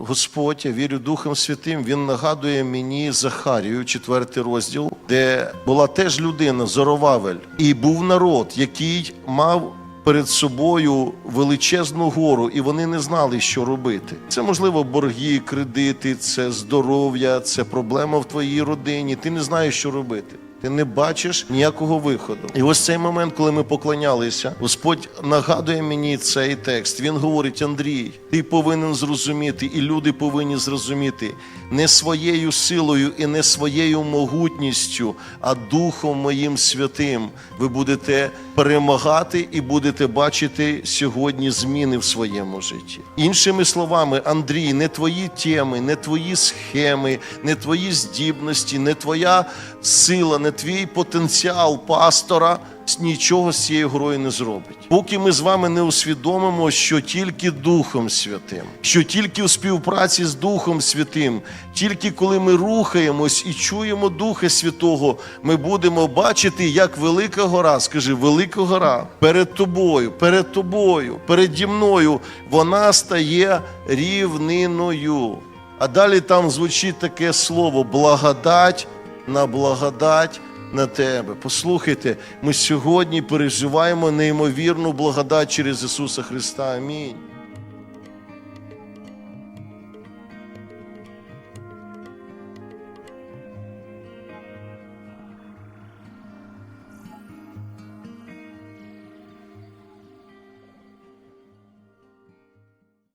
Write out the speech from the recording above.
Господь, я вірю Духом Святим, Він нагадує мені Захарію, четвертий розділ, де була теж людина, Зоровавель, і був народ, який мав перед собою величезну гору, і вони не знали, що робити. Це можливо борги, кредити, це здоров'я, це проблема в твоїй родині. Ти не знаєш, що робити. Ти не бачиш ніякого виходу. І ось цей момент, коли ми поклонялися, Господь нагадує мені цей текст. Він говорить: Андрій, ти повинен зрозуміти, і люди повинні зрозуміти не своєю силою і не своєю могутністю, а Духом моїм святим. Ви будете перемагати і будете бачити сьогодні зміни в своєму житті. Іншими словами, Андрій, не твої теми, не твої схеми, не твої здібності, не твоя сила, не твій потенціал пастора нічого з цією грою не зробить. Поки ми з вами не усвідомимо, що тільки Духом Святим, що тільки у співпраці з Духом Святим, тільки коли ми рухаємось і чуємо Духа Святого, ми будемо бачити, як велика гора, скажи, велика гора перед тобою, перед тобою, переді мною, вона стає рівниною. А далі там звучить таке слово благодать на благодать на тебе. Послухайте, ми сьогодні переживаємо неймовірну благодать через Ісуса Христа. Амінь.